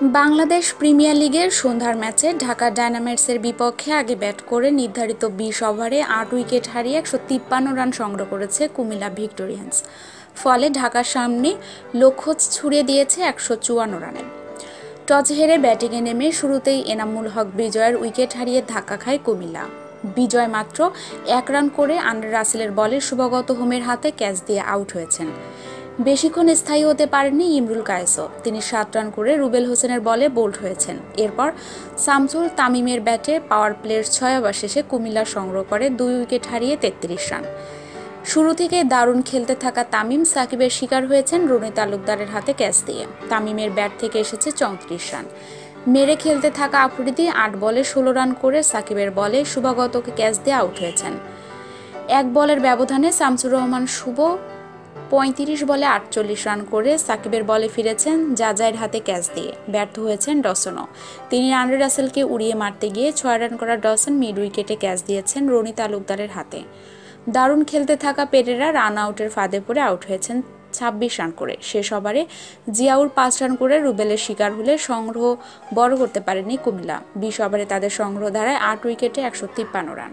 Bangladesh premier লিগের সন্ধ্যার ম্যাচে ঢাকা ডায়নামাইটসের বিপক্ষে আগে ব্যাট করে নির্ধারিত বিশ ওভারে আট উইকেট হারিয়ে একশো তিপ্পান্ন রান সংগ্রহ করেছে কুমিল্লা ভিক্টোরিয়ান্স। ফলে ঢাকার সামনে লক্ষ্য ছুড়ে দিয়েছে একশো চুয়ান্ন রানে। টস হেরে ব্যাটিংয়ে নেমে শুরুতেই এনামুল হক বিজয়ের উইকেট হারিয়ে ধাক্কা খায় কুমিল্লা। বিজয় মাত্র এক রান করে আন্ডার রাসেলের বলে শুভগত হোমের হাতে ক্যাচ দিয়ে আউট হয়েছেন। বেশিক্ষণ স্থায়ী হতে পারেননি ইমরুল কায়েসও তিনি সাত রান করে রুবেল হোসেনের বলে বোল্ড হয়েছেন। এরপর শামসুল তামিমের ব্যাটে পাওয়ার প্লের ছয় ওভার শেষে কুমিল্লা সংগ্রহ করে দুই উইকেট হারিয়ে তেত্রিশ রান। শুরু থেকে দারুণ খেলতে থাকা তামিম সাকিবের শিকার হয়েছেন রনি তালুকদারের হাতে ক্যাচ দিয়ে। তামিমের ব্যাট থেকে এসেছে চৌত্রিশ রান। মেরে খেলতে থাকা আফ্রিদি আট বলে ষোলো রান করে সাকিবের বলে শুভাগতকে ক্যাচ দিয়ে আউট হয়েছেন। এক বলের ব্যবধানে শামসুর রহমান শুভ পঁয়ত্রিশ বলে আটচল্লিশ রান করে সাকিবের বলে ফিরেছেন জাজাইয়ের হাতে ক্যাচ দিয়ে। ব্যর্থ হয়েছেন ডসনও। তিনি আন্ড্রে রাসেলকে উড়িয়ে মারতে গিয়ে ছয় রান করা ডসন মিড উইকেটে ক্যাচ দিয়েছেন রনি তালুকদারের হাতে। দারুণ খেলতে থাকা পেরেরা রান আউটের ফাঁদে পড়ে আউট হয়েছেন ছাব্বিশ রান করে। শেষ ওভারে জিয়াউর পাঁচ রান করে রুবেলের শিকার হলে সংগ্রহ বড় করতে পারেনি কুমিল্লা। বিশ ওভারে তাদের সংগ্রহ ধারায় আট উইকেটে একশো তিপ্পান্ন রান।